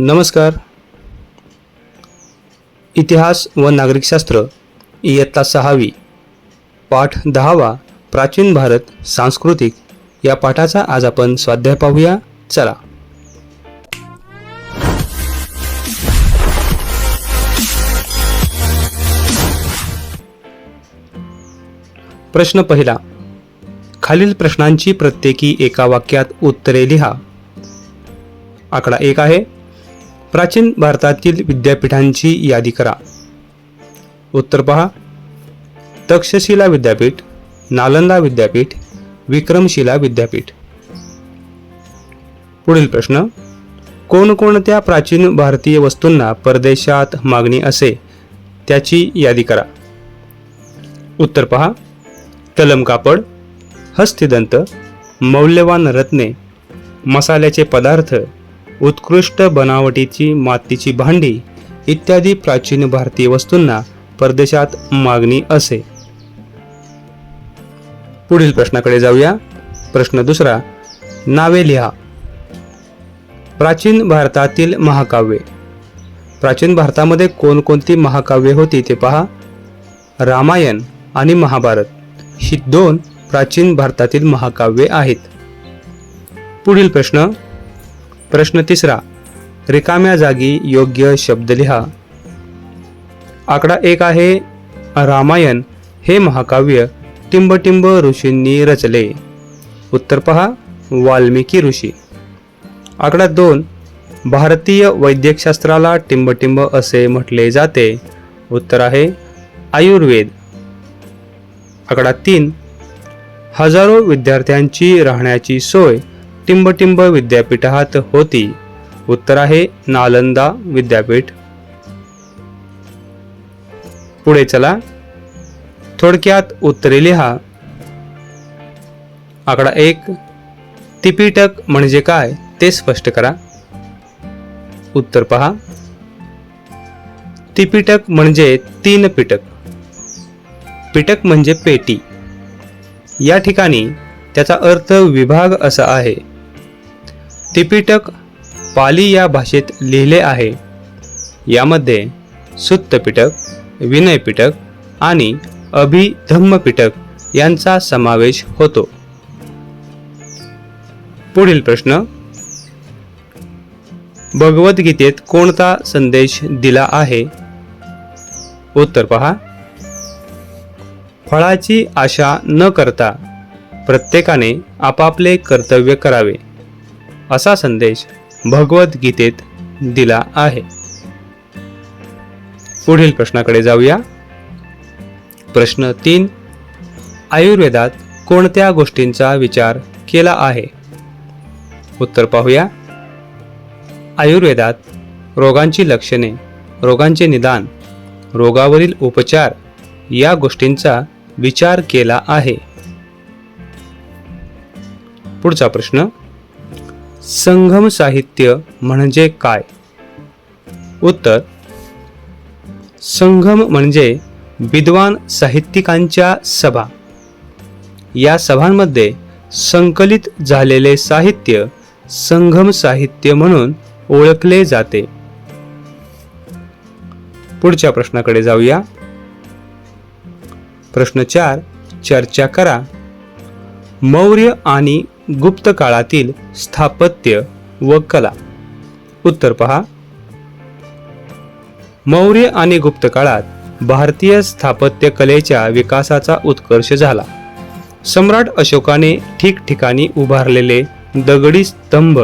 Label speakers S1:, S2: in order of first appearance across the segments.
S1: नमस्कार. इतिहास व नागरिकशास्त्र इयत्ता सहावी पाठ दहावा प्राचीन भारत सांस्कृतिक या पाठाचा आज आपण स्वाध्याय पाहूया. चला. प्रश्न पहिला. खालील प्रश्नांची प्रत्येकी एका वाक्यात उत्तरे लिहा. आकडा एक आहे. प्राचीन भारतातील विद्यापीठांची यादी करा. उत्तर पहा. तक्षशिला विद्यापीठ नालंदा विद्यापीठ विक्रमशिला विद्यापीठ. पुढील प्रश्न. कोणकोणत्या प्राचीन भारतीय वस्तूंना परदेशात मागणी असे? त्याची यादी करा. उत्तर पहा. तलम कापड हस्तिदंत मौल्यवान रत्ने मसाल्याचे पदार्थ उत्कृष्ट बनावटीची मातीची भांडी इत्यादी प्राचीन भारतीय वस्तूंना परदेशात मागणी असे. पुढील प्रश्नाकडे जाऊया. प्रश्न दुसरा नावे लिहा. प्राचीन भारतातील महाकाव्ये. प्राचीन भारतामध्ये कोणकोणती महाकाव्ये होती ते पहा. रामायण आणि महाभारत ही दोन प्राचीन भारतातील महाकाव्ये आहेत. पुढील प्रश्न प्रश्न तिसरा रिकाम्या जागी योग्य शब्द लिहा. आकडा एक आहे रामायण हे महाकाव्य टिंबटिंब ऋषींनी रचले. उत्तर पहा वाल्मिकी ऋषी. आकडा दोन भारतीय वैद्यकशास्त्राला टिंबटिंब असे म्हटले जाते. उत्तर आहे आयुर्वेद. आकडा तीन हजारो विद्यार्थ्यांची राहण्याची सोय टिंबटिंब विद्यापीठात होती. उत्तर आहे नालंदा विद्यापीठ. पुढे चला. थोडक्यात उत्तरे लिहा. आकडा एक तिपिटक म्हणजे काय ते स्पष्ट करा. उत्तर पहा. तिपिटक म्हणजे तीन पिटक. पिटक म्हणजे पेटी. या ठिकाणी त्याचा अर्थ विभाग असा आहे. तिपिटक पाली या भाषेत लिहिले आहे. यामध्ये सुत्त पिटक विनय पिटक आणि अभिधम्म पिटक यांचा समावेश होतो. पुढील प्रश्न. भगवद्गीतेत कोणता संदेश दिला आहे? उत्तर पहा. फळाची आशा न करता प्रत्येकाने आपापले कर्तव्य करावे. असा संदेश भगवद्गीतेत दिला आहे. पुढील प्रश्नाकडे जाऊया. प्रश्न तीन आयुर्वेदात कोणत्या गोष्टींचा विचार केला आहे? उत्तर पाहूया. आयुर्वेदात रोगांची लक्षणे रोगांचे निदान रोगावरील उपचार या गोष्टींचा विचार केला आहे. पुढचा प्रश्न संगम साहित्य म्हणजे काय? उत्तर संगम म्हणजे विद्वान साहित्यिकांच्या सभा. या सभांमध्ये संकलित झालेले साहित्य संगम साहित्य म्हणून ओळखले जाते. पुढच्या प्रश्नाकडे जाऊया. प्रश्न चार चर्चा करा. मौर्य आणि गुप्त काळातील स्थापत्य व कला. उत्तर पहा. मौर्य आणि गुप्त काळात भारतीय स्थापत्य कलेच्या विकासाचा उत्कर्ष झाला. सम्राट अशोकाने ठिकठिकाणी उभारलेले दगडी स्तंभ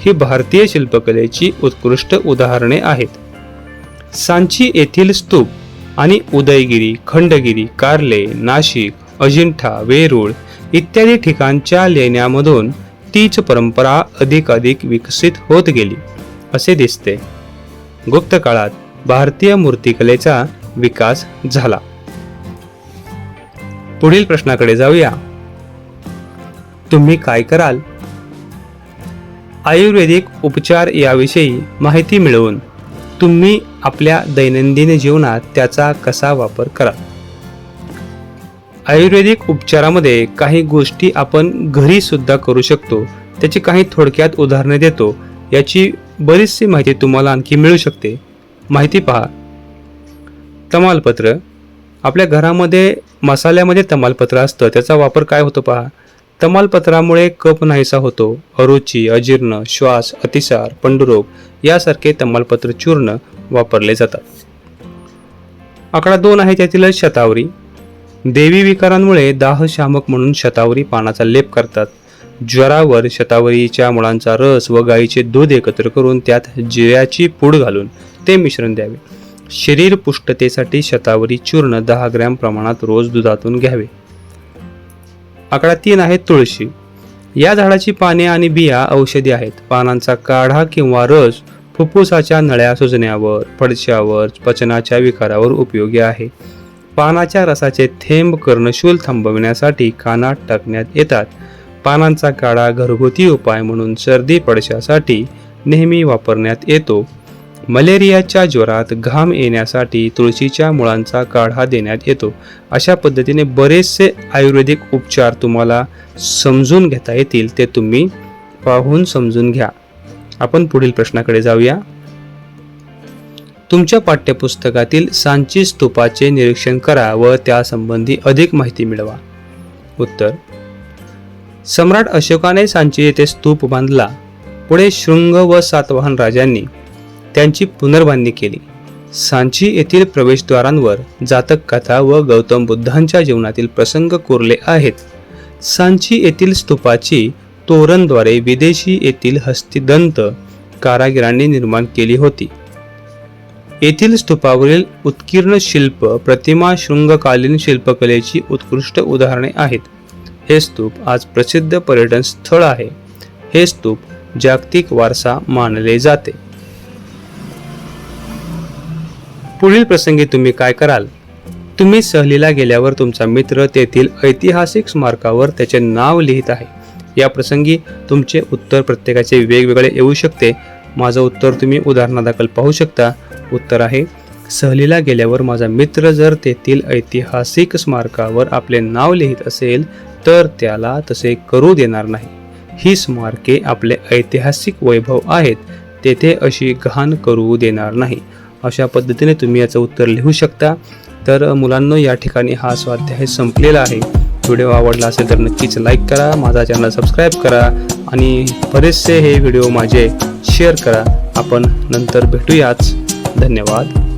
S1: ही भारतीय शिल्पकलेची उत्कृष्ट उदाहरणे आहेत. सांची येथील स्तूप आणि उदयगिरी खंडगिरी कार्ले नाशिक अजिंठा वेरूळ इत्यादी ठिकाणच्या लेण्यामधून तीच परंपरा अधिकाधिक विकसित होत गेली असे दिसते. गुप्त काळात भारतीय मूर्तिकलेचा विकास झाला. पुढील प्रश्नाकडे जाऊया. तुम्ही काय कराल? आयुर्वेदिक उपचार याविषयी माहिती मिळवून तुम्ही आपल्या दैनंदिन जीवनात त्याचा कसा वापर करा आयुर्वेदिक उपचारामध्ये काही गोष्टी आपण घरी सुद्धा करू शकतो. त्याची काही थोडक्यात उदाहरणे देतो. याची बरीचशी माहिती तुम्हाला आणखी मिळू शकते. माहिती पहा. तमालपत्र. आपल्या घरामध्ये मसाल्यामध्ये तमालपत्र असतं. त्याचा वापर काय होतो पहा. तमालपत्रामुळे कप नाहीसा होतो. अरुची अजीर्ण श्वास अतिसार पंडुरोग यासारखे तमालपत्र चूर्ण वापरले जातात. आकडा दोन आहे त्यातील शतावरी. देवी विकारांमुळे दाहशामक म्हणून शतावरी पानाचा लेप करतात. ज्वरावर शतावरीच्या मुळांचा रस व गाईचे दूध एकत्र करून त्यात जिऱ्याची पूड घालून ते मिश्रण द्यावे. शरीर पुष्टतेसाठी शतावरी चूर्ण दहा ग्रॅम प्रमाणात रोज दुधातून घ्यावे. आकडा तीन आहे तुळशी. या झाडाची पाने आणि बिया औषधी आहेत. पानांचा काढा किंवा रस फुफ्फुसाच्या नळ्या सुजण्यावर फडशावर पचनाच्या विकारावर उपयोगी आहे. पानाच्या रसाचे थेंब कर्णशूल थांबविण्यासाठी कानात टाकण्यात येतात. पानांचा काढा घरगुती उपाय म्हणून सर्दी पडशासाठी नेहमी वापरण्यात येतो. मलेरियाच्या ज्वरात घाम येण्यासाठी तुळशीच्या मुळांचा काढा देण्यात येतो. अशा पद्धतीने बरेचसे आयुर्वेदिक उपचार तुम्हाला समजून घेता येतील ते तुम्ही पाहून समजून घ्या. आपण पुढील प्रश्नाकडे जाऊया. तुमच्या पाठ्यपुस्तकातील सांची स्तूपाचे निरीक्षण करा व त्यासंबंधी अधिक माहिती मिळवा. उत्तर सम्राट अशोकाने सांची येथे स्तूप बांधला. पुढे शृंग व सातवाहन राजांनी त्यांची पुनर्बांधणी केली. सांची येथील प्रवेशद्वारांवर जातक कथा व गौतम बुद्धांच्या जीवनातील प्रसंग कोरले आहेत. सांची येथील स्तूपाची तोरणद्वारे विदेशी येथील हस्तिदंत कारागिरांनी निर्माण केली होती. येथील स्तूपावरील उत्कीर्ण शिल्प प्रतिमा शृंगकालीन शिल्पकलेची उत्कृष्ट उदाहरणे आहेत. हे स्तूप आज प्रसिद्ध पर्यटन स्थळ आहे. हे स्तूप जागतिक वारसा मानले जाते. पुढील प्रसंगी तुम्ही काय कराल? तुम्ही सहलीला गेल्यावर तुमचा मित्र तेथील ऐतिहासिक स्मारकावर त्याचे नाव लिहित आहे. या प्रसंगी तुमचे उत्तर प्रत्येकाचे वेगवेगळे येऊ शकते. माझं उत्तर तुम्ही उदाहरणादाखल पाहू शकता. उत्तर आहे सहलीला गेल्यावर माझा मित्र जर तेथील ऐतिहासिक स्मारकावर आपले नाव लिहित असेल तर त्याला तसे करू देणार नाही. ही स्मारके आपले ऐतिहासिक वैभव आहेत तेथे अशी घाण करू देणार नाही. अशा पद्धतीने तुम्ही याचं उत्तर लिहू शकता. तर मुलांनो या ठिकाणी हा स्वाध्याय संपलेला आहे. व्हिडिओ आवडला असेल तर नक्कीच लाईक करा माझा चॅनल सबस्क्राईब करा आणि बरेचसे हे व्हिडिओ माझे शेअर करा. आपण नंतर भेटूयाच. धन्यवाद.